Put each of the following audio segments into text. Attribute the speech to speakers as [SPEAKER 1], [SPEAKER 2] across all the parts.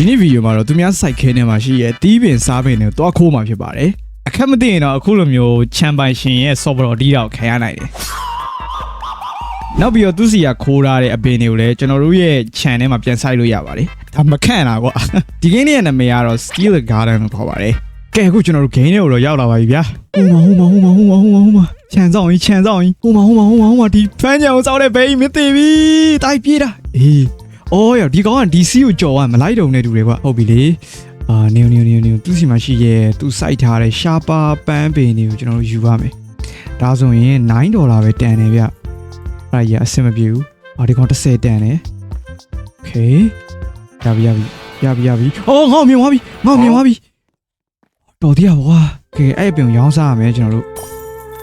[SPEAKER 1] ဒီနေ့ဗီဒီယိုမှာတော့သူများစိုက်ခဲနေမှာရှိရဲ့တီးပင်စားပင်တွေတော့ခိုးမှာဖြစ်ပါတယ်အခက်မသိရင်တော့အခုလိုမျိုးချန်ပိုင်ရှင်ရဲ့ software တီးတော့ခံရနိုင်တယ်နောက်ပြီးတော့သူစီကခိုးထားတဲ့အပင်တွေကိုလည်းကျွန်တော်တို့ရဲ့ channel ထဲမှာပြန်စိုက်လို့ရပါတယ်ဒါမခန့်တာကွာဒီ game ရဲ့နာမည်ကတော့ Skill Garden လို့ခေါ်ပါတယ်ကဲအခုကျွန်တော်တို့ game တွေကိုတော့ရောက်လာပါပြီဗျာဟိုမှာဟိုမှာဟိုမှာဟိုမှာဟိုမှာဟိုမှာခြံဆောင်ကြီးခြံဆောင်ကြီးဟိုမှာဟိုမှာဟိုမှာဟိုမှာဒီဖမ်းကြံကိုစောက်တဲ့ဘေးမသိပြီတိုက်ပြေးတာအေး အော်ရဒီကောင်ကဒီစီကိုကြော်ရမလိုက်တော့နဲ့တူတယ်ကွာဟုတ်ပြီလေအာနေနေနေနေသူစီမှာရှိရဲ့သူစိုက်ထားတဲ့ရှားပါပန်းပင်တွေကိုကျွန်တော်တို့ယူပါမယ်ဒါဆိုရင်9ဒေါ်လာပဲတန်တယ်ဗျအဲ့ဒါကြီးအဆင်မပြေဘူးအာဒီကောင်30တန်တယ်โอเคရပြီရပြီရပြီရပြီအော်ငေါ့မြင်သွားပြီငေါ့မြင်သွားပြီတော်သေးရပါကွာကဲအဲ့ပင်ကိုရောင်းစားရမယ်ကျွန်တော်တို့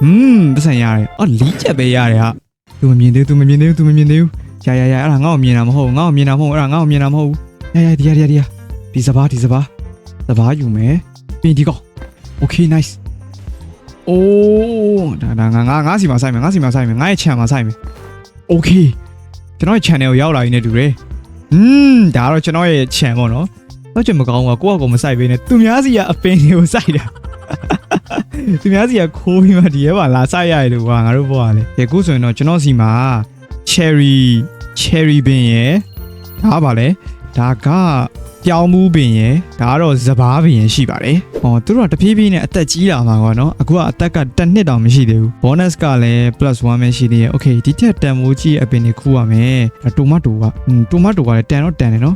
[SPEAKER 1] อืมပတ်စံရတယ်အော်လီးချက်ပဲရတယ်ဟာသူမမြင်သေးဘူးသူမမြင်သေးဘူးသူမမြင်သေးဘူး ရရရအဲ့ဒါငါ့ကိုမြင်တာမဟုတ်ဘူးငါ့ကိုမြင်တာမဟုတ်ဘူးအဲ့ဒါငါ့ကိုမြင်တာမဟုတ်ဘူးရရဒီရဒီရဒီရဒီစဘာဒီစဘာစဘာယူမယ်ပြီးဒီကော okay nice အိုးဒါဒါငါငါငါစီမှာစိုက်မယ်ငါစီမှာစိုက်မယ်ငါရဲ့ channel မှာစိုက်မယ် okay ကျွန်တော်ရဲ့ channel ကိုရောက်လာရင်းနဲ့တူတယ်อืมဒါကတော့ကျွန်တော်ရဲ့ channel ပေါ့နော်တော့ကျွန်မကောင်းဘူးကွာကိုယ့်အကောင်မစိုက်ပေးနဲ့သူများစီကအပင်တွေကိုစိုက်တာသူများစီကခိုးပြီးမှဒီရဲပါလာစိုက်ရတယ်လို့ကွာငါတို့ဘောကလေကဲအခုဆိုရင်တော့ကျွန်တော်စီမှာ cherry cherry ပင်ရယ်ဒါကပါလေဒါကပြောင်းမှုပင်ရယ်ဒါကတော့စပားပင်ရယ်ရှိပါတယ်။ဟောသူတို့ကတဖြည်းဖြည်းနဲ့အသက်ကြီးလာမှာကွာနော်အခုကအသက်ကတစ်နှစ်တောင်မရှိသေးဘူး bonus ကလည်း plus 1ပဲရှိသေးရဲ့ okay ဒီထက်တန်မိုးကြီးအပင်တွေခူးရမယ်ဒါတိုမတ်တိုကอืมတိုမတ်တိုကလည်းတန်တော့တန်တယ်နော်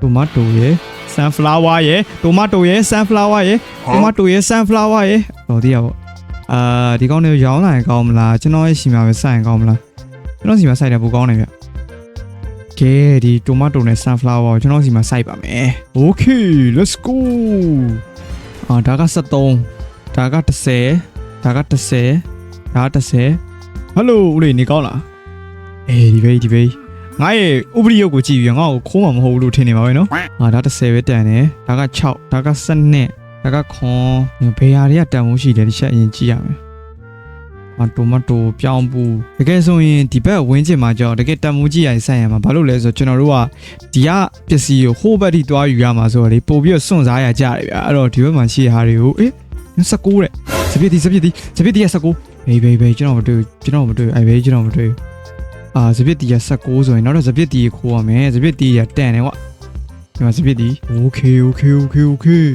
[SPEAKER 1] တိုမတ်တိုရယ် sunflower ရယ်တိုမတ်တိုရယ် sunflower ရယ်တိုမတ်တိုရယ် sunflower ရယ်ဟောဒီရပါအာဒီကောင်းတွေကိုရောင်းလာရင်ကောင်းမလားကျွန်တော်ရဲ့ရှိမှာပဲစိုက်ရင်ကောင်းမလားကျွန်တော်စီမှာစိုက်တယ်ပိုကောင်းတယ်ဗျ ကဲဒီတိုမတိုနဲ့ sunflower ကိုကျွန်တော်စီမှာစိုက်ပါမယ် okay let's go အာဒါက73ဒါက30ဒါက30ဒါက30 hello ဦးလေးနေကောင်းလားအေးဒီဘေးဒီဘေးငါရဲ့ဥပရိယုတ်ကိုကြည့်ပြီးငါ့ကိုခိုးမှာမဟုတ်ဘူးလို့ထင်နေပါပဲနော်အာဒါ30ပဲတန်တယ်ဒါက6ဒါက7ဒါကခွန်ဘယ်ဟာတွေကတန်ဖို့ရှိတယ်ဒီချက်အရင်ကြည့်ရမယ်အ တိုမတိုပြောင်းပူတကယ်ဆိုရင်ဒီဘက်ဝင်းကျင်မှာကြောက်တကယ်တန်မိုးကြီးရိုင်ဆိုင်ရမှာဘာလို့လဲဆိုတော့ကျွန်တော်တို့ကဒီကပစ္စည်းကိုဟိုးဘက်ထိတွားယူရမှာဆိုတော့လေပို့ပြီးတော့စွန့်စားရကြတယ်ဗျာအဲ့တော့ဒီဘက်မှာရှိတဲ့ဟာတွေကိုအေး19တဲ့စပစ်ဒီစပစ်ဒီစပစ်ဒီက19ဘေးဘေးဘေးကျွန်တော်မတွေ့ကျွန်တော်မတွေ့အဲ့ဘေးကျွန်တော်မတွေ့အာစပစ်ဒီက19ဆိုရင်နောက်တော့စပစ်ဒီကိုခိုးရမယ်စပစ်ဒီကတန်တယ်ကွာ ဒီမှာစပစ်ဒီ okay okay okay okay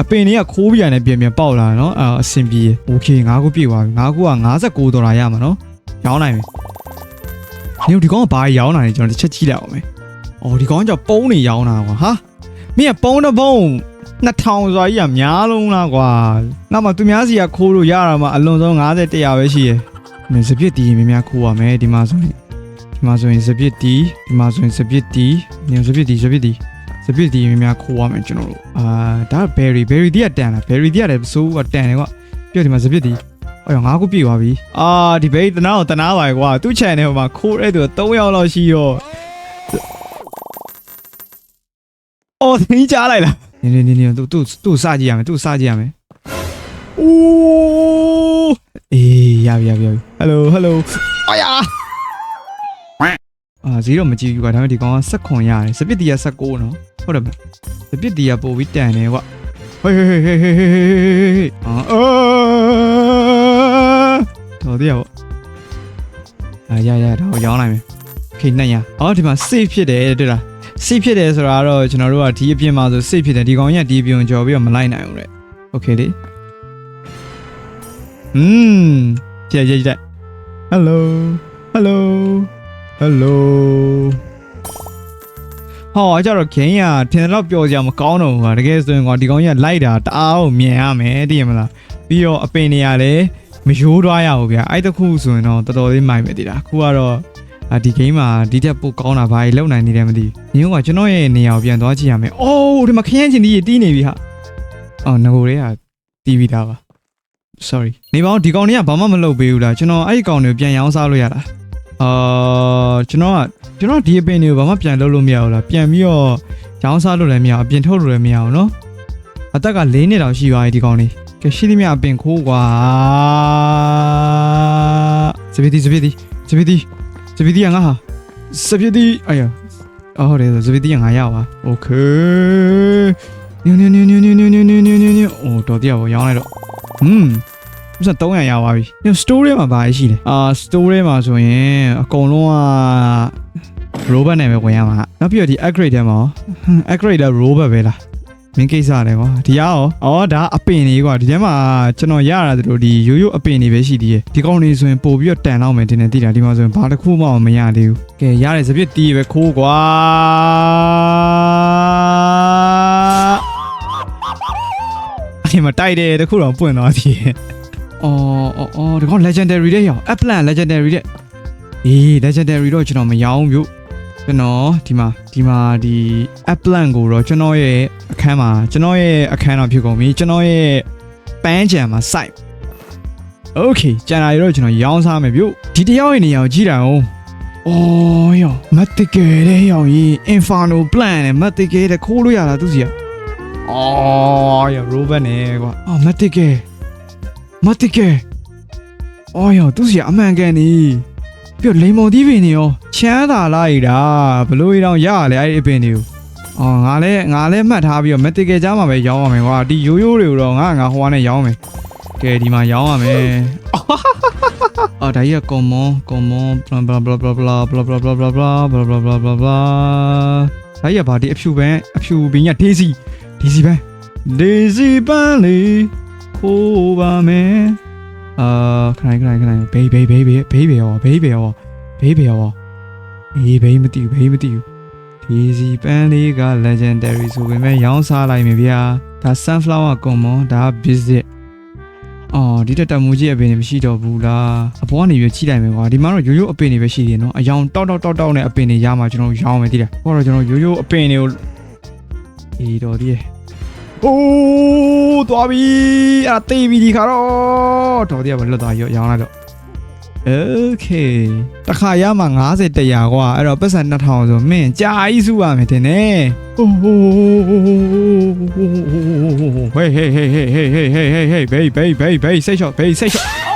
[SPEAKER 1] အပင်တွေကခိုးပြရတယ်ပြန်ပြန်ပေါက်လာတယ်နော်အာအဆင်ပြေโอเคငါးခုပြည့်သွားပြီငါးခုက59ဒေါ်လာရမှာနော်ရောင်းနိုင်မယ်နေဒီကောင်ကဘာရောင်းတာလဲကျွန်တော်တစ်ချက်ကြည့်လိုက်အောင်မယ်အော်ဒီကောင်ကပုံးနေရောင်းတာကွာဟာမင်းကပုံးတစ်ပုံး2000ဆိုကြီးကများလုံးလားကွာနောက်မှသူများစီကခိုးလို့ရတာမှအလွန်ဆုံး50 100ပဲရှိရယ်မင်းစပြစ်တီးများများခိုးရမယ်ဒီမှာဆိုရင်ဒီမှာဆိုရင်စပြစ်တီးဒီမှာဆိုရင်စပြစ်တီးညစပြစ်တီးစပြစ်တီး စပစ်ဒီများများခိုးရမယ်ကျွန်တော်တို့အာဒါ berry berry တီးကတန်လား berry တီးကလည်းစိုးကတန်တယ်ကွာပြောဒီမှာစပစ်ဒီအော်ငါးခုပြည့်သွားပြီအာဒီဘေးတနာကိုတနာပါကွာသူ့ channel မှာခိုးတဲ့သူ3ယောက်လောက်ရှိရောအော်သင်းကြားလိုက်လားနေနေနေနေသူသူသူစကြည့်ရမယ်သူစကြည့်ရမယ်အိုးအေးရပြီရပြီရပြီဟယ်လိုဟယ်လိုအော်ယာအာဇီရောမကြည့်ဘူးကွာဒါပေမဲ့ဒီကောင်ကဆက်ခွန်ရတယ်စပစ်တီက16နော် ဟုတ်တယ်မလားပြစ်တီးကပို့ပြီးတန်တယ်ကွာဟေးဟေးဟေးဟေးဟေးဟေးအာတော်တယ်ပေါ့အာရရတော့ရောင်းလိုက်မယ်ခေနဲ့ရအော်ဒီမှာ save ဖြစ်တယ်တွေ့လား save ဖြစ်တယ်ဆိုတာကတော့ကျွန်တော်တို့ကဒီအပြင်မှာဆို save ဖြစ်တယ်ဒီကောင်ကြီးကဒီအပြင်ကြော်ပြီးတော့မလိုက်နိုင်ဘူးတဲ့โอเคလေอืมကြည့်ကြည့်ကြည့် hello hello hello ဟောကြတော့ခင်းရထင်တော့ပျော်ကြမကောင်းတော့ဘူးကွာတကယ်ဆိုရင်ကွာဒီကောင်ကြီးကလိုက်တာတအားကိုမြင်ရမယ်တည်ရမလားပြီးတော့အပင်တွေကလည်းမရိုးသွားရဘူးဗျာအဲ့တခုဆိုရင်တော့တော်တော်လေးမိုက်မယ်တည်တာအခုကတော့အာဒီ game မှာဒီတက်ပိုကောင်းတာဘာကြီးလုံနိုင်နေတယ်မသိဘူးညကကျွန်တော်ရဲ့နေရာကိုပြန်သွားကြည့်ရမယ်အိုးဒီမှာခရမ်းချင်ဒီတီးနေပြီဟာအော်ငကိုတွေကတီးပြီးသားပါ sorry နေပါဦးဒီကောင်တွေကဘာမှမလုပ်ပေးဘူးလားကျွန်တော်အဲ့ဒီကောင်တွေကိုပြန်ရောင်းစားလို့ရတာ အာကျွန်တော်က ကျွန်တော်ဒီအပင်တွေကိုဘာမှပြန်လုပ်လို့မရဘူးလားပြန်ပြီးတော့ရောင်းစားလို့လည်းမရဘူးအပြင်ထုတ်လို့လည်းမရဘူးเนาะအသက်က၄နှစ်တောင်ရှိသွားပြီဒီကောင်လေးကဲရှိသမျှအပင်ခိုးကွာစပီတီစပီတီစပီတီစပီတီကငါဟာစပီတီအေးရ အော်ဟုတ်တယ်ဆိုစပီတီကငါရပါโอเคညညညညညညညညညညညအိုးတော်တရားဘောရောင်းလိုက်တော့ဟွန်း ဥစား300ရပါပြီည store ထဲမှာဘာရှိလဲအာ store ထဲမှာဆိုရင်အကုန်လုံးက robot နဲ့ပဲဝင်ရမှာနောက်ပြီးတော့ဒီ upgrade ထဲမှာရောဟွန်း upgrade လည်း robot ပဲလားမင်းကိစ္စလည်းကွာဒီကရောအော်ဒါအပင်လေးကွာဒီထဲမှာကျွန်တော်ရတာတို့ဒီရိုးရိုးအပင်တွေပဲရှိသေးတယ်ဒီကောင်လေးဆိုရင်ပို့ပြီးတော့တန်တော့မယ်တင်နေတိတာဒီမှာဆိုရင်ဘာတစ်ခုမှမရသေးဘူးကဲရတယ်စပြစ်တီးပဲခိုးကွာအဲ့ဒီမှာတိုက်တယ်တခုတော့ပွင့်သွားသေးတယ် အော်အော်အော်ဒီကောင် legendary တဲ့ရော upland legendary တဲ့အေး legendary တော့ကျွန်တော်မရောင်းဘူးကျွန်တော်ဒီမှာဒီမှာဒီ upland ကိုတော့ကျွန်တော်ရဲ့အခန်းမှာကျွန်တော်ရဲ့အခန်းတော့ဖြစ်ကုန်ပြီကျွန်တော်ရဲ့ပန်းချံမှာစိုက် Okay ကျန်တာတွေတော့ကျွန်တော်ရောင်းစားမယ်ပြုဒီတယောက်ရဲ့နေရာကိုကြည့်တာအောင်အော်ယောမတ်တကယ်တဲ့ယောင်ကြီး Inferno Plan နဲ့မတ်တကယ်တဲ့ခိုးလို့ရတာသူစီကအော်ယော Robot နဲ့ကွာအော်မတ်တကယ် မတ်တကယ်အော်ယောသူစီကအမှန်ကန်နေပြီးတော့လိန်မော်သီးပင်နေရောချမ်းသာလိုက်တာဘလို့ရောင်ရရလဲအဲ့ဒီအပင်တွေကိုအော်ငါလဲငါလဲမှတ်ထားပြီးတော့မတ်တကယ်ကြားမှာပဲရောင်းရမယ်ကွာဒီရိုးရိုးတွေကိုတော့ငါငါဟိုကနေရောင်းမယ်ကဲဒီမှာရောင်းရမယ်အော်ဒါကြီးက common common blah blah blah blah blah blah blah blah blah blah blah blah blah blah ဒါကြီးကဘာဒီအဖြူပန်းအဖြူပင်က daisy daisy ပန်း daisy ပန်းလေး ခိုးပါမယ်အာခဏခဏခဏဘေးဘေးဘေးဘေးဘေးဘေးရောဘေးဘေးရောဘေးဘေးရောအေးဘေးမသိဘူးဘေးမသိဘူး daisy ပန်းလေးက legendary ဆိုပေမဲ့ရောင်းစားလိုက်မယ်ဗျာဒါ sunflower common ဒါ visit အော်ဒီတက်တမူကြီးအပင်တွေမရှိတော့ဘူးလားအပေါ်ကနေပြီးကြည့်လိုက်မယ်ကွာဒီမှာတော့ရိုးရိုးအပင်တွေပဲရှိသေးတယ်နော်အယောင်တောက်တောက်တောက်တောက်နဲ့အပင်တွေရမှာကျွန်တော်ရောင်းမယ်တိတယ်ဟောတော့ကျွန်တော်ရိုးရိုးအပင်တွေကိုအေးတော်ဒီရဲ့ အိုးသွားပြီအတေးပြီဒီခါတော့တော်ဒီကမလွတ်သွားရောရောင်းလိုက်တော့โอเคတခါရမှာ90တရာကွာအဲ့တော့ပတ်စံ2000ဆိုမင်းကြာကြီးစုရမယ်တင်နေဟိုးဟိုးဟေးဟေးဟေးဟေးဟေးဟေးဟေးဟေးဟေးဘေးဘေးဘေးဘေးစိတ်ချော့ဘေးစိတ်ချော့ဒီ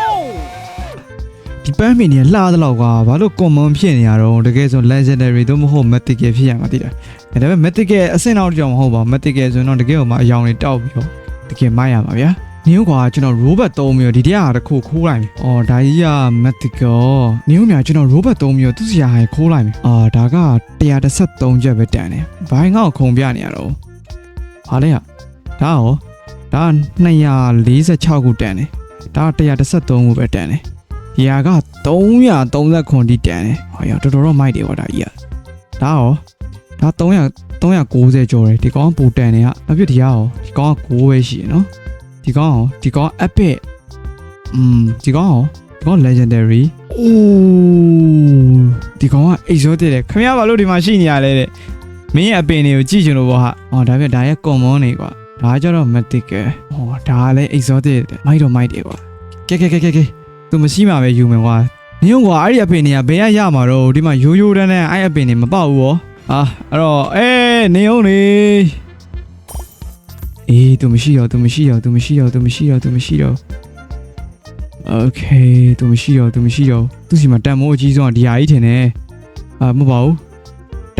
[SPEAKER 1] ပန်းမီနေလှသလောက်ကွာဘာလို့ common ဖြစ်နေရတော့တကယ်ဆို legendary တော့မဟုတ် mythical ဖြစ်ရမှာတိတယ်ဒါပေမဲ့ mythical အဆင့်တော့ကြောင်မဟုတ်ပါဘူး mythical ဆိုရင်တော့တကယ်ဟိုမှာအယောင်တွေတောက်ပြီးတော့တကယ်မိုက်ရမှာဗျာနင်းကွာကျွန်တော် robot သုံးပြီးတော့ဒီတရားတစ်ခုခိုးလိုက်ပြီ။အော်ဒါကြီးက mythical နင်းမြကျွန်တော် robot သုံးပြီးတော့သူ့စရာဟဲခိုးလိုက်ပြီ။အာဒါက133ချက်ပဲတန်တယ်။ဘိုင်းငေါ့ခုံပြနေရတော့။ဘာလဲရ။ဒါရောဒါ246ခုတန်တယ်။ဒါ133ခုပဲတန်တယ်။ ဒီဟာက330ခွန်တိတန်တယ်။ဟောရတော်တော်တော့မိုက်တယ်ကွာဒါကြီးက။ဒါရောဒါ300 390ကျော်တယ်ဒီကောင်ကပူတန်နေကအဖြစ်ဒီကရောဒီကောင်က9ပဲရှိရနော်ဒီကောင်ရောဒီကောင် epic อืมဒီကောင်ရောဒီကောင် legendary အိုးဒီကောင်က exotic တယ်ခင်ဗျားဘာလို့ဒီမှာရှိနေရလဲတဲ့မင်းရဲ့အပင်တွေကိုကြည့်ချင်လို့ပေါ့ဟာအော်ဒါပြဒါရဲ့ common နေကွာဒါကကျတော့ mythical ဟောဒါကလည်း exotic တယ်မိုက်တော့မိုက်တယ်ကွာကဲကဲကဲကဲကဲ သူမရှိမှပဲယူမယ်ကွာမင်းကွာအဲ့ဒီအပင်တွေကဘယ်ရရမှာတော့ဒီမှာရိုးရိုးတန်းတန်းအဲ့အပင်တွေမပေါက်ဘူးရောအာအဲ့တော့အေးနေအောင်နေအေးသူမရှိတော့သူမရှိတော့သူမရှိတော့သူမရှိတော့သူမရှိတော့โอเคသူမရှိတော့သူမရှိတော့သူစီမှာတန်မိုးအကြီးဆုံးဒီဟာကြီးထင်တယ်အာမဟုတ်ပါဘူး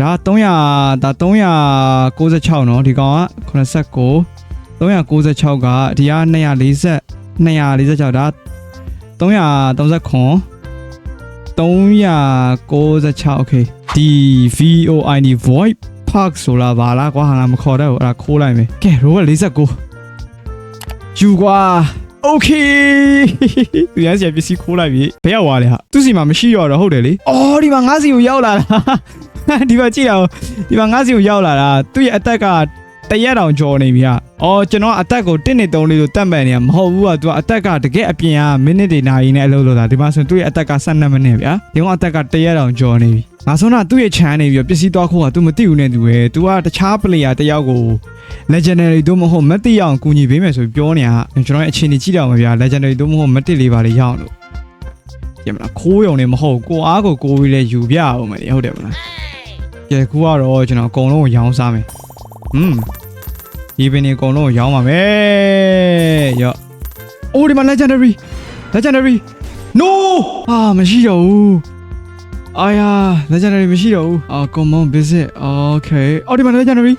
[SPEAKER 1] ဒါ300ဒါ396เนาะဒီကောင်က89 396ကဒီက240 246ဒါ 339 396 okay ဒီ VOID void park ဆိုလာပါလားကွာဟာငါမခေါ်တော့ဘူးအဲ့ဒါခိုးလိုက်မယ်ကဲ rover 49ယူကွာ okay သူရစီပစ္စည်းခိုးလိုက်ပြီဘယ်ရောက်သွားလဲဟာသူစီမှာမရှိတော့တော့ဟုတ်တယ်လေအော်ဒီမှာငါးစီကိုရောက်လာတာဒီမှာကြည့်ရအောင်ဒီမှာငါးစီကိုရောက်လာတာသူ့ရဲ့အသက်က တရက်တောင်ကြော်နေပြီဟာအော်ကျွန်တော်အသက်ကို1နှစ်3လေးလို့တတ်မှတ်နေရမဟုတ်ဘူးကသူကအသက်ကတကယ်အပြင်ကမိနစ်တွေနာရီနဲ့အလုပ်လုပ်တာဒီမှာဆိုသူ့ရဲ့အသက်က12မိနစ်ဗျာဒီကောင်အသက်ကတရက်တောင်ကြော်နေပြီငါဆုံးတာသူ့ရဲ့ချမ်းနေပြီးပစ္စည်းသွားခိုးတာ तू မသိဘူးနဲ့သူပဲ။ तू ကတခြား player တယောက်ကို legendary တို့မဟုတ်မသိအောင်ကူညီပေးမယ်ဆိုပြီးပြောနေတာကျွန်တော်ရဲ့အခြေအနေကြည့်တော့မှာဗျာ legendary တို့မဟုတ်မသိလေးပါလေရအောင်လို့ရမလားခိုးရုံနဲ့မဟုတ်ကိုအားကိုကိုပြီးလဲယူပြအောင်မယ်ဟုတ်တယ်မလား။ကြည့်ခုကတော့ကျွန်တော်အကုန်လုံးကိုရောင်းစားမယ်။ ဟွန်းဒီပင်နေအကုန်လုံးကိုရောင်းပါမယ်ရော့အိုးဒီမှာ legendary legendary no အာမရှိတော့ဘူးအာယာ legendary မရှိတော့ဘူးအာ common visit okay အော်ဒီမှာ legendary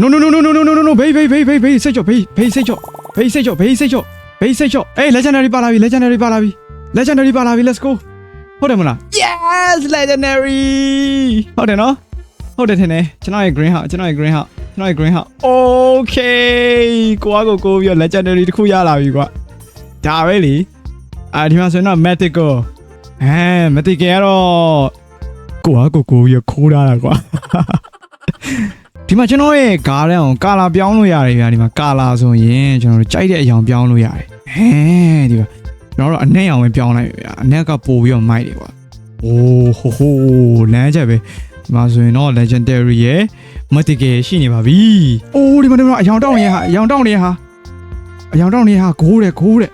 [SPEAKER 1] no no no no no no no no no ဘေးဘေးဘေးဘေးဘေးစိတ်ချော့ဘေးဘေးစိတ်ချော့ဘေးစိတ်ချော့ဘေးစိတ်ချော့ဘေးစိတ်ချော့အေး legendary ပါလာပြီ legendary ပါလာပြီ legendary ပါလာပြီ let's go ဟုတ်တယ်မလား yes legendary ဟုတ်တယ်နော် ဟုတ်တယ်ထင်တယ်ကျွန်တော်ရဲ့ green ဟာကျွန်တော်ရဲ့ green ဟာကျွန်တော်ရဲ့ green ဟာ okay ကိုအားကိုကိုပြီးတော့ legendary တစ်ခုရလာပြီကွာဒါပဲလေအာဒီမှာဆိုရင်တော့ mythical အဲ mythical ကတော့ကိုအားကိုကိုပြီးတော့ခိုးထားတာကွာဒီမှာကျွန်တော်ရဲ့ကားတဲ့အောင်ကာလာပြောင်းလို့ရတယ်ဗျာဒီမှာကာလာဆိုရင်ကျွန်တော်တို့ကြိုက်တဲ့အရောင်ပြောင်းလို့ရတယ်ဟဲဒီမှာကျွန်တော်တို့အနက်ရောင်ပဲပြောင်းလိုက်ပြီဗျာအနက်ကပို့ပြီးတော့မိုက်တယ်ကွာ โอ้โหโหလမ်းချက်ပဲ ဒီမှာဆိုရင်တော့ legendary ရဲ့ mythical ရှိနေပါပြီ။အိုးဒီမှာဒီမှာအယောင်တောင်းနေဟာအယောင်တောင်းနေဟာအယောင်တောင်းနေဟာဂိုးတယ်ဂိုးတယ်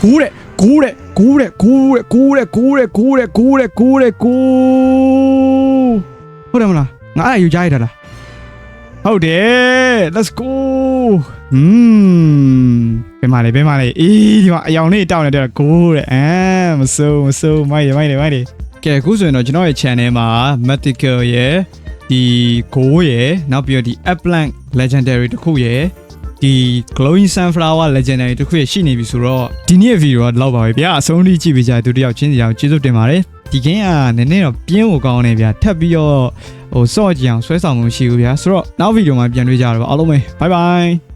[SPEAKER 1] ဂိုးတယ်ဂိုးတယ်ဂိုးတယ်ဂိုးတယ်ဂိုးတယ်ဂိုးတယ်ဂိုးတယ်ဂိုးတယ်ဂိုးတယ်ဂိုးဟုတ်တယ်မလားငါအဲ့ဒါယူကြရတာလားဟုတ်တယ် let's go อืมဘယ်မှာလဲဘယ်မှာလဲအေးဒီမှာအယောင်လေးတောင်းနေတဲ့ဂိုးတယ်အဲမစိုးမစိုးမိုက်တယ်မိုက်တယ်မိုက်တယ် ကဲအခုဆိုရင်တော့ကျွန်တော်ရဲ့ channel မှာ mythical ရယ်ဒီ go ရယ်နောက်ပြီးတော့ဒီ applank legendary တစ်ခုရယ်ဒီ glowing sunflower legendary တစ်ခုရယ်ရှိနေပြီဆိုတော့ဒီနေ့ video ကလောက်ပါပဲဗျာအဆုံးထိကြည့်ပေးကြတဲ့သူတယောက်ချင်းစီအောင်ကျေးဇူးတင်ပါတယ်ဒီ game ကနည်းနည်းတော့ပြင်းဖို့ကောင်းနေဗျာထပ်ပြီးတော့ဟိုစော့ကြည့်အောင်ဆွဲဆောင်မှုရှိဘူးဗျာဆိုတော့နောက် video မှာပြန်တွေ့ကြရတော့ပါအားလုံးပဲ bye bye